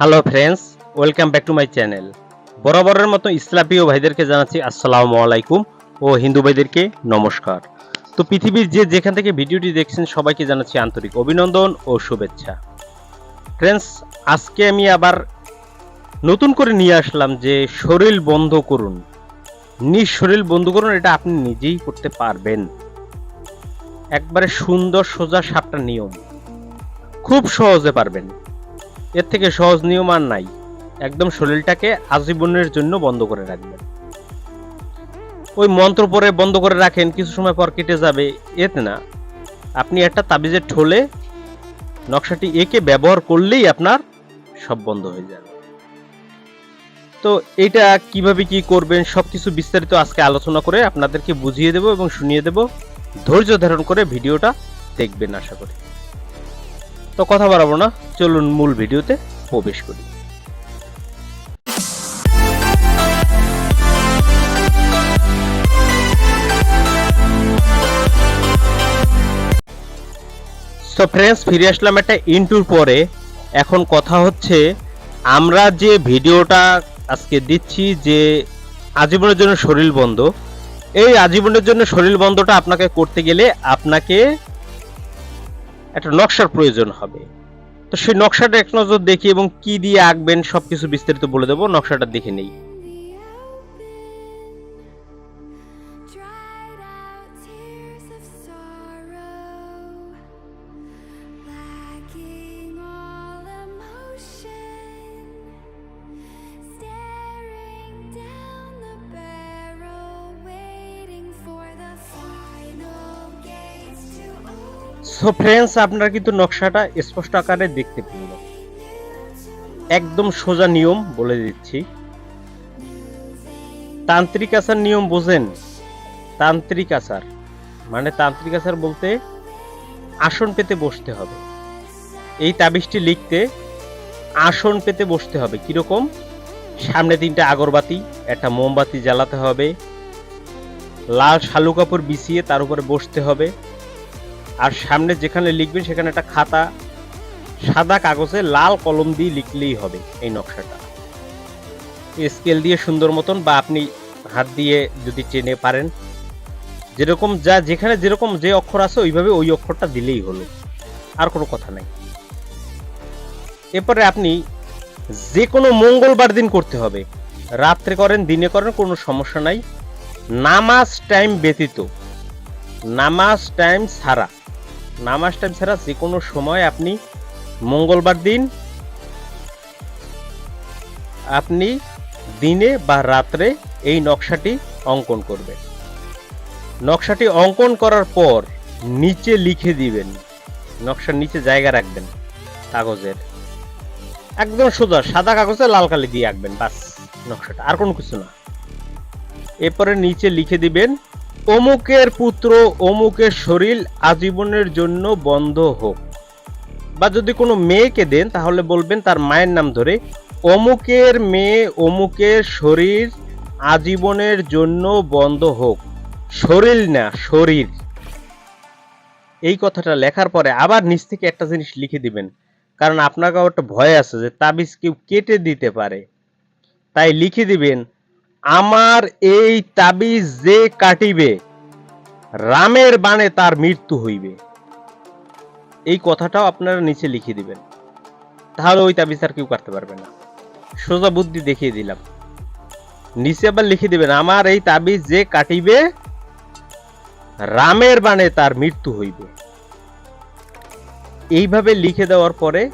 Hello friends welcome back to my channel বরাবরের মতো ইসলামীয় ভাইদেরকে জানাচ্ছি আসসালামু আলাইকুম ও হিন্দু ভাইদেরকে নমস্কার। তো পৃথিবীর যে যেখান থেকে ভিডিওটি দেখছেন সবাইকে জানাচ্ছি আন্তরিক অভিনন্দন ও শুভেচ্ছা। ফ্রেন্ডস আজকে আমি আবার নতুন করে নিয়ে আসলাম যে শরীর বন্ধ করুন। নিজ শরীর বন্ধ করুন, এটা আপনি নিজেই করতে পারবেন। একবারে সুন্দর সোজা সাপটা নিয়ম। খুব সহজে পারবেন। এর থেকে সহজ নিয়ম আর নাই। একদম শরীরটাকে আজীবনের জন্য বন্ধ করে রাখবেন। ওই মন্ত্র পরে বন্ধ করে রাখেন, কিছু সময় পর কেটে যাবে। এতে না, আপনি একটা তাবিজের ঠোলে নকশাটি এঁকে ব্যবহার করলেই আপনার সব বন্ধ হয়ে যাবে। তো এটা কীভাবে কি করবেন, সবকিছু বিস্তারিত আজকে আলোচনা করে আপনাদেরকে বুঝিয়ে দেব এবং শুনিয়ে দেব। ধৈর্য ধারণ করে ভিডিওটা দেখবেন, আশা করি। তো কথা বাড়াবো না, চলুন মূল ভিডিওতে প্রবেশ করি। সো ফ্রেন্ডস ফিরে আসলাম একটা ইন্টুর পরে। এখন কথা হচ্ছে, আমরা যে ভিডিওটা আজকে দিচ্ছি যে আজীবনের জন্য শরীর বন্ধ, এই আজীবনের জন্য শরীর বন্ধটা আপনাকে করতে গেলে আপনাকে একটা নকশার প্রয়োজন হবে। তো সেই নকশাটা এক নজর দেখি এবং কি দিয়ে আঁকবেন সবকিছু বিস্তারিত বলে দেবো, নকশাটা দেখে নেই। সো ফ্রেন্ডস আপনারা কিন্তু নকশাটা স্পষ্ট আকারে দেখতে পেলেন একদম সোজা নিয়ম বলে দিচ্ছি। তান্ত্রিক আচার নিয়ম বোঝেন। তান্ত্রিক আচার মানে তান্ত্রিক আচার বলতে আসন পেতে বসতে হবে। এই তাবিজটি লিখতে আসন পেতে বসতে হবে। কীরকম? সামনে তিনটা আগরবাতি, একটা মোমবাতি জ্বালাতে হবে। লাল শালু কাপড় বিছিয়ে তার উপরে বসতে হবে। আর সামনে যেখানে লিখবেন সেখানে একটা খাতা, সাদা কাগজে লাল কলম দিয়ে লিখলেই হবে এই নকশাটা। স্কেল দিয়ে সুন্দর মতন বা আপনি হাত দিয়ে যদি টেনে পারেন, যেরকম যা, যেখানে যেরকম যে অক্ষর আছে ওইভাবে ওই অক্ষরটা দিলেই হলো, আর কোনো কথা নাই। এরপরে আপনি যে কোনো মঙ্গলবার দিন করতে হবে। রাত্রে করেন, দিনে করেন, কোনো সমস্যা নাই। নামাজ টাইম ব্যতীত। নামাজ টাইম ছাড়া। নামাজ টাইম ছাড়া যে কোনো সময় আপনি মঙ্গলবার দিন আপনি দিনে বা রাত্রে এই নকশাটি অঙ্কন করবেন। নকশাটি অঙ্কন করার পর নিচে লিখে দিবেন। নকশার নিচে জায়গা রাখবেন কাগজের। একদম সোজা, সাদা কাগজে লাল কালি দিয়ে আঁকবেন, বাস নকশাটা, আর কোনো কিছু না। এরপরে নিচে লিখে দিবেন অমুকের পুত্র, অমুকের শরীর আজীবনের জন্য বন্ধ হোক। বা যদি কোনো মেয়েকে দেন, তাহলে বলবেন তার মায়ের নাম ধরে, অমুকের মেয়ে, অমুকের শরীর আজীবনের জন্য বন্ধ হোক। শরীর না, শরীর। এই কথাটা লেখার পরে আবার নিচ থেকে একটা জিনিস লিখে দিবেন। কারণ আপনাকে একটা ভয় আছে যে তাবিজ কেউ কেটে দিতে পারে। তাই লিখে দিবেন আমার এই তাবিজ যে কাটিবে, রামের বাণে তার মৃত্যু হইবে। এই কথাটাও আপনারা নিচে লিখে দিবেন। তাহলে ওই তাবিজ আর কেউ কাটতে পারবে না। সোজা বুদ্ধি দেখিয়ে দিলাম। নিচে আবার লিখে দিবেন, আমার এই তাবিজ যে কাটিবে, রামের বাণে তার মৃত্যু হইবে। এইভাবে লিখে দেওয়ার পরে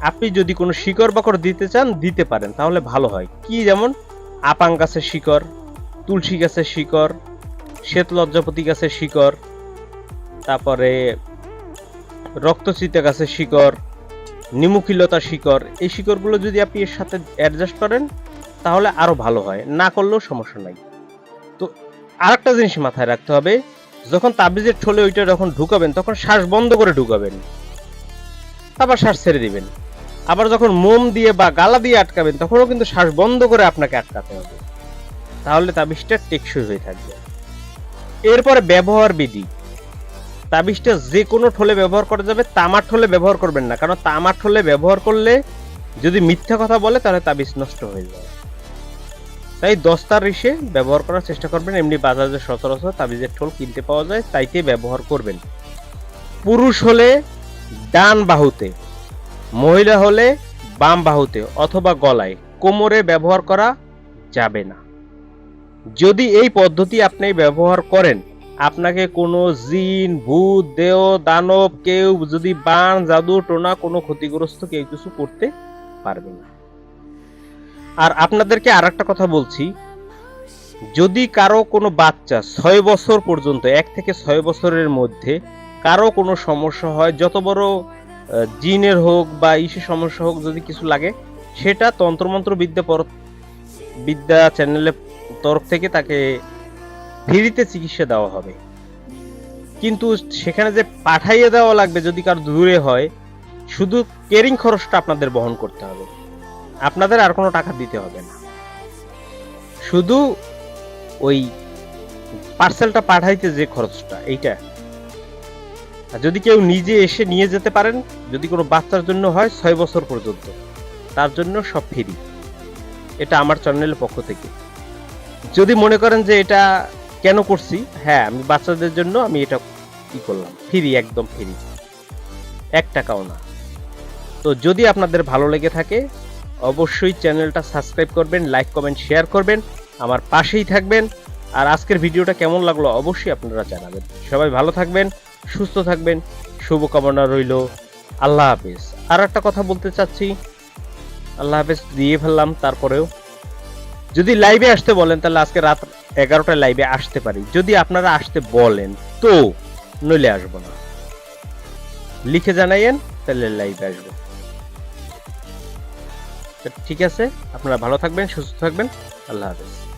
আপনি যদি কোনো শিকড় বাকড় দিতে চান, দিতে পারেন, তাহলে ভালো হয়। কি যেমন আপাং গাছের শিকড়, তুলসী গাছের শিকড়, শ্বেত লজ্জাপতি গাছের শিকড়, তারপরে রক্তচিতা গাছের শিকড়, নিমুখিলতা শিকড়, এই শিকড়গুলো যদি আপনি এর সাথে অ্যাডজাস্ট করেন, তাহলে আরও ভালো হয়। না করলেও সমস্যা নাই। তো আরেকটা জিনিস মাথায় রাখতে হবে, যখন তাবিজের ঠোলে ওইটা যখন ঢুকাবেন, তখন শ্বাস বন্ধ করে ঢুকাবেন। তারপর শ্বাস ছেড়ে দিবেন। আবার যখন মোম দিয়ে বা গালা দিয়ে আটকাবেন, তখনও কিন্তু শ্বাস বন্ধ করে আপনাকে আটকাতে হবে। তাহলে তাবিজটা টেকসই হয়ে থাকবে। এরপরে ব্যবহার বিধি। তাবিজটা যে কোনো ঠোলে ব্যবহার করা যাবে, তামার ঠোলে ব্যবহার করবেন না। কারণ তামার ঠোলে ব্যবহার করলে যদি মিথ্যা কথা বলে, তাহলে তাবিজ নষ্ট হয়ে যাবে তাই দস্তার রিসে ব্যবহার করার চেষ্টা করবেন। এমনি বাজারে সচরাচর তাবিজের ঠোল কিনতে পাওয়া যায়, তাইতে ব্যবহার করবেন। পুরুষ হলে ডান বাহুতে মহিলা হলে বাম বাহুতে অথবা গলায় কোমরে ব্যবহার করা যাবে না। যদি এই পদ্ধতি আপনি ব্যবহার করেন, আপনাকে কোনো জিন, ভূত, দেহ, দানব, কেউ যদি বান, জাদু, টোনা, কোনো ক্ষতিগ্রস্ত কেউ কিছু করতে পারবে না। আর আপনাদেরকে আর একটা কথা বলছি, যদি কারও কোনো বাচ্চা ছয় বছর পর্যন্ত, এক থেকে ছয় বছরের মধ্যে কারও কোনো সমস্যা হয়, যত বড় জিনের হোক বা ইসের সমস্যা হোক যদি কিছু লাগে, সেটা তন্ত্রমন্ত্র বিদ্যা পর বিদ্যা চ্যানেলের তরফ থেকে তাকে ফ্রিতে চিকিৎসা দেওয়া হবে। কিন্তু সেখানে যে পাঠাইয়ে দেওয়া লাগবে যদি কারও দূরে হয়, শুধু কেরিং খরচটা আপনাদের বহন করতে হবে। আপনাদের আর কোনো টাকা দিতে হবে না। শুধু ওই পার্সেলটা পাঠাইতে যে খরচটা, এইটা। যদি কেউ নিজে এসে নিয়ে যেতে পারেন, যদি কোনো বাচ্চার জন্য হয় ছয় বছর পর্যন্ত, তার জন্য সব ফ্রি এটা আমার চ্যানেলের পক্ষ থেকে। যদি মনে করেন যে এটা কেন করছি হ্যাঁ আমি বাচ্চাদের জন্য আমি এটা কি করলাম ফ্রি একদম ফ্রি এক টাকাও না। তো যদি আপনাদের ভালো লেগে থাকে, অবশ্যই চ্যানেলটা সাবস্ক্রাইব করবেন লাইক কমেন্ট শেয়ার করবেন, আমার পাশেই থাকবেন। আর আজকের ভিডিওটা কেমন লাগল অবশ্যই আপনারা জানাবেন। সবাই ভালো থাকবেন সুস্থ থাকবেন, শুভকামনা রইল। আল্লাহ হাফেজ। আর একটা কথা বলতে চাচ্ছি, আল্লাহ হাফেজ দিয়ে ফেললাম, তারপরেও। যদি লাইভে আসতে বলেন, তাহলে আজকে রাত এগারোটায় লাইভে আসতে পারি। যদি আপনারা আসতে বলেন, তো নইলে আসব না। লিখে জানাইয়েন, তাহলে লাইভে আসব। ঠিক আছে, আপনারা ভালো থাকবেন, সুস্থ থাকবেন। আল্লাহ হাফেজ।